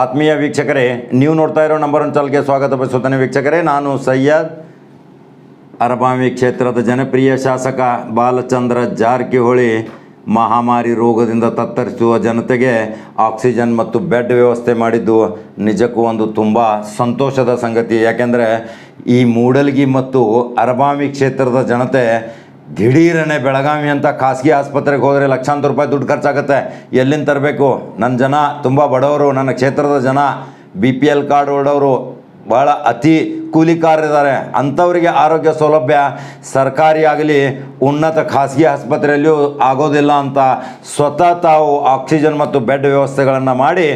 ಆತ್ಮೀಯ ವೀಕ್ಷಕರೇ, ನೀವು ನೋಡ್ತಾ ಇರೋ ನಂಬರ್ ಒನ್ ಚಾಲ್ಗೆ ಸ್ವಾಗತ ಬಯಸುತ್ತಾನೆ ವೀಕ್ಷಕರೇ. ನಾನು ಸಯ್ಯದ್ ಅರಬಾಮಿ ಕ್ಷೇತ್ರದ ಜನಪ್ರಿಯ ಶಾಸಕ ಬಾಲಚಂದ್ರ ಜಾರಕಿಹೊಳಿ. ಮಹಾಮಾರಿ ರೋಗದಿಂದ ತತ್ತರಿಸುವ ಜನತೆಗೆ ಆಕ್ಸಿಜನ್ ಮತ್ತು ಬೆಡ್ ವ್ಯವಸ್ಥೆ ಮಾಡಿದ್ದು ನಿಜಕ್ಕೂ ಒಂದು ತುಂಬ ಸಂತೋಷದ ಸಂಗತಿ. ಯಾಕೆಂದರೆ ಈ ಮೂಡಲ್ಗಿ ಮತ್ತು ಅರಬಾಮಿ ಕ್ಷೇತ್ರದ ಜನತೆ ದಿಢೀರನೆ ಬೆಳಗಾವಿ ಅಂತ ಖಾಸಗಿ ಆಸ್ಪತ್ರೆಗೆ ಹೋದರೆ ಲಕ್ಷಾಂತರ ರೂಪಾಯಿ ದುಡ್ಡು ಖರ್ಚಾಗುತ್ತೆ. ಎಲ್ಲಿಂದ ತರಬೇಕು? ನನ್ನ ಜನ, ತುಂಬ ಬಡವರು, ನನ್ನ ಕ್ಷೇತ್ರದ ಜನ ಬಿ ಪಿ ಎಲ್ ಕಾರ್ಡ್ ಹೊಡೋರು ಭಾಳ ಅತಿ ಕೂಲಿಕಾರರಿದ್ದಾರೆ ಅಂಥವರಿಗೆ ಆರೋಗ್ಯ ಸೌಲಭ್ಯ ಸರ್ಕಾರಿ ಆಗಲಿ, ಉನ್ನತ ಖಾಸಗಿ ಆಸ್ಪತ್ರೆಯಲ್ಲಿಯೂ ಆಗೋದಿಲ್ಲ ಅಂತ ಸ್ವತಃ ತಾವು ಆಕ್ಸಿಜನ್ ಮತ್ತು ಬೆಡ್ ವ್ಯವಸ್ಥೆಗಳನ್ನು ಮಾಡಿ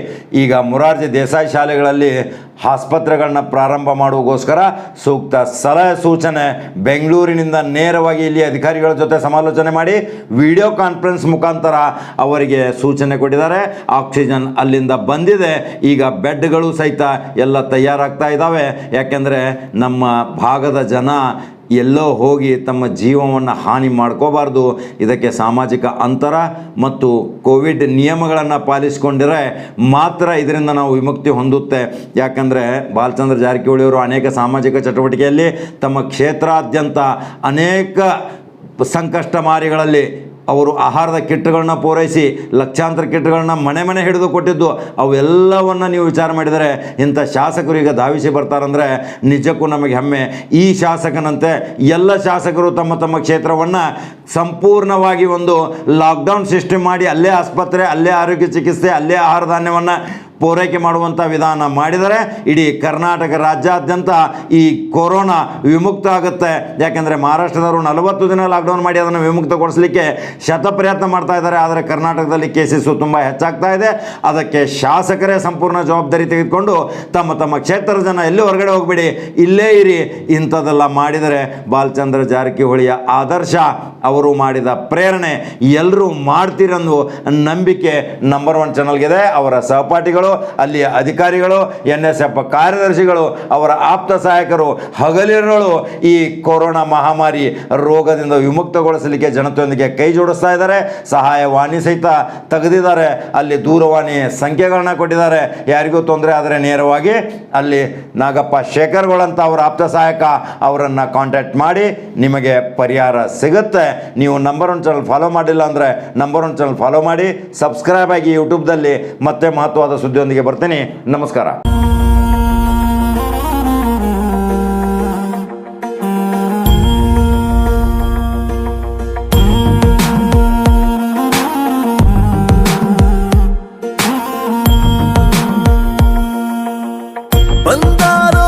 ಈಗ ಮುರಾರ್ಜಿ ದೇಸಾಯಿ ಶಾಲೆಗಳಲ್ಲಿ ಆಸ್ಪತ್ರೆಗಳನ್ನ ಪ್ರಾರಂಭ ಮಾಡುವಗೋಸ್ಕರ ಸೂಕ್ತ ಸಲಹೆ ಸೂಚನೆ ಬೆಂಗಳೂರಿನಿಂದ ನೇರವಾಗಿ ಇಲ್ಲಿ ಅಧಿಕಾರಿಗಳ ಜೊತೆ ಸಮಾಲೋಚನೆ ಮಾಡಿ ವಿಡಿಯೋ ಕಾನ್ಫರೆನ್ಸ್ ಮುಖಾಂತರ ಅವರಿಗೆ ಸೂಚನೆ ಕೊಟ್ಟಿದ್ದಾರೆ. ಆಕ್ಸಿಜನ್ ಅಲ್ಲಿಂದ ಬಂದಿದೆ. ಈಗ ಬೆಡ್ಗಳು ಸಹಿತ ಎಲ್ಲ ತಯಾರಾಗ್ತಾ ಇದ್ದಾವೆ. ಯಾಕೆಂದರೆ ನಮ್ಮ ಭಾಗದ ಜನ ಎಲ್ಲೋ ಹೋಗಿ ತಮ್ಮ ಜೀವವನ್ನು ಹಾನಿ ಮಾಡ್ಕೋಬಾರ್ದು. ಇದಕ್ಕೆ ಸಾಮಾಜಿಕ ಅಂತರ ಮತ್ತು ಕೋವಿಡ್ ನಿಯಮಗಳನ್ನು ಪಾಲಿಸಿಕೊಂಡಿರೆ ಮಾತ್ರ ಇದರಿಂದ ನಾವು ವಿಮುಕ್ತಿ ಹೊಂದುತ್ತೆ. ಯಾಕಂದರೆ ಬಾಲಚಂದ್ರ ಜಾರಕಿಹೊಳಿಯವರು ಅನೇಕ ಸಾಮಾಜಿಕ ಚಟುವಟಿಕೆಯಲ್ಲಿ ತಮ್ಮ ಕ್ಷೇತ್ರಾದ್ಯಂತ ಅನೇಕ ಸಂಕಷ್ಟ ಮಾರಿಗಳಲ್ಲಿ ಅವರು ಆಹಾರದ ಕಿಟ್ಗಳನ್ನ ಪೂರೈಸಿ, ಲಕ್ಷಾಂತರ ಕಿಟ್ಗಳನ್ನ ಮನೆ ಮನೆ ಹಿಡಿದು ಕೊಟ್ಟಿದ್ದು, ಅವೆಲ್ಲವನ್ನು ನೀವು ವಿಚಾರ ಮಾಡಿದರೆ ಇಂಥ ಶಾಸಕರು ಈಗ ಧಾವಿಸಿ ಬರ್ತಾರಂದರೆ ನಿಜಕ್ಕೂ ನಮಗೆ ಹೆಮ್ಮೆ. ಈ ಶಾಸಕನಂತೆ ಎಲ್ಲ ಶಾಸಕರು ತಮ್ಮ ತಮ್ಮ ಕ್ಷೇತ್ರವನ್ನು ಸಂಪೂರ್ಣವಾಗಿ ಒಂದು ಲಾಕ್ಡೌನ್ ಸಿಸ್ಟಮ್ ಮಾಡಿ, ಅಲ್ಲೇ ಆಸ್ಪತ್ರೆ, ಅಲ್ಲೇ ಆರೋಗ್ಯ ಚಿಕಿತ್ಸೆ, ಅಲ್ಲೇ ಆಹಾರ ಧಾನ್ಯವನ್ನು ಪೂರೈಕೆ ಮಾಡುವಂಥ ವಿಧಾನ ಮಾಡಿದರೆ ಇಡೀ ಕರ್ನಾಟಕ ರಾಜ್ಯಾದ್ಯಂತ ಈ ಕೊರೋನಾ ವಿಮುಕ್ತ ಆಗುತ್ತೆ. ಯಾಕೆಂದರೆ ಮಹಾರಾಷ್ಟ್ರದವರು ನಲವತ್ತು ದಿನ ಲಾಕ್ಡೌನ್ ಮಾಡಿ ಅದನ್ನು ವಿಮುಕ್ತಗೊಳಿಸಲಿಕ್ಕೆ ಶತ ಪ್ರಯತ್ನ ಮಾಡ್ತಾ ಇದ್ದಾರೆ. ಆದರೆ ಕರ್ನಾಟಕದಲ್ಲಿ ಕೇಸಸ್ಸು ತುಂಬ ಹೆಚ್ಚಾಗ್ತಾ ಇದೆ. ಅದಕ್ಕೆ ಶಾಸಕರೇ ಸಂಪೂರ್ಣ ಜವಾಬ್ದಾರಿ ತೆಗೆದುಕೊಂಡು ತಮ್ಮ ತಮ್ಮ ಕ್ಷೇತ್ರದ ಜನ ಎಲ್ಲಿ ಹೊರಗಡೆ ಹೋಗಬೇಡಿ, ಇಲ್ಲೇ ಇರಿ. ಇಂಥದ್ದೆಲ್ಲ ಮಾಡಿದರೆ ಬಾಲಚಂದ್ರ ಜಾರಕಿಹೊಳಿಯ ಆದರ್ಶ, ಅವರು ಮಾಡಿದ ಪ್ರೇರಣೆ ಎಲ್ಲರೂ ಮಾಡ್ತೀರೆಂದು ನಂಬಿಕೆ ನಂಬರ್ ಒನ್ ಚಾನಲ್ಗಿದೆ ಅವರ ಸಹಪಾಠಿಗಳು ಅಲ್ಲಿಯ ಅಧಿಕಾರಿಗಳು ಎನ್ ಎಸ್ ಎಫ್ ಕಾರ್ಯದರ್ಶಿಗಳು, ಅವರ ಆಪ್ತ ಸಹಾಯಕರು, ಹಗಲಿರುಳು ಈ ಕೊರೋನಾ ಮಹಾಮಾರಿ ರೋಗದಿಂದ ವಿಮುಕ್ತಗೊಳಿಸಲಿಕ್ಕೆ ಜನತೆಯೊಂದಿಗೆ ಕೈ ಜೋಡಿಸ್ತಾ ಇದ್ದಾರೆ. ಸಹಾಯವಾಣಿ ಸಹಿತ ತೆಗೆದಿದ್ದಾರೆ. ಅಲ್ಲಿ ದೂರವಾಣಿ ಸಂಖ್ಯೆಗಳನ್ನ ಕೊಟ್ಟಿದ್ದಾರೆ. ಯಾರಿಗೂ ತೊಂದರೆ ಆದರೆ ನೇರವಾಗಿ ಅಲ್ಲಿ ನಾಗಪ್ಪ ಶೇಖರ್ಗಳಂತ ಅವರ ಆಪ್ತ ಸಹಾಯಕ ಅವರನ್ನು ಕಾಂಟ್ಯಾಕ್ಟ್ ಮಾಡಿ, ನಿಮಗೆ ಪರಿಹಾರ ಸಿಗುತ್ತೆ. ನೀವು ನಂಬರ್ ಒನ್ ಚಾನಲ್ ಫಾಲೋ ಮಾಡಿಲ್ಲ ಅಂದರೆ ನಂಬರ್ ಒನ್ ಚಾನಲ್ ಫಾಲೋ ಮಾಡಿ ಸಬ್ಸ್ಕ್ರೈಬ್ ಆಗಿ ಯೂಟ್ಯೂಬ್ದಲ್ಲಿ ಮತ್ತೆ ಮಹತ್ವದ ಸುದ್ದಿಯೊಂದಿಗೆ ಬರ್ತೇನೆ. ನಮಸ್ಕಾರ. ಬಂದಾರೋ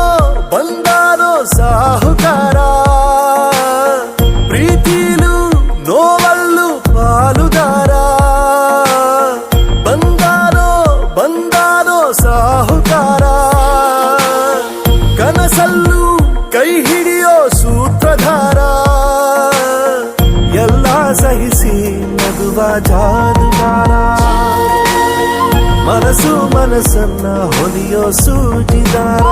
ಸಹಿಸಿ ನಗುವ ಜಾದುಗಾರ ಮನಸ್ಸು ಮನಸ್ಸನ್ನ ಹೊಲಿಯೋ ಸೂಜಿದಾರ.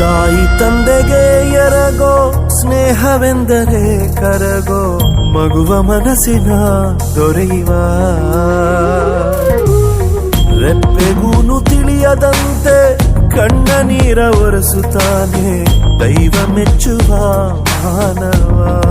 ತಾಯಿ ತಂದೆಗೆ ಎರಗೋ, ಸ್ನೇಹವೆಂದರೆ ಕರಗೋ, ಮಗುವ ಮನಸ್ಸಿನ ದೊರೆಯುವ. ರೆಪ್ಪೆಗೂನು ತಿಳಿಯದಂತೆ ಕಣ್ಣ ನೀರ ಒರೆಸುತ್ತಾನೆ ದೈವ ಮೆಚ್ಚುವ ಮಾನವ.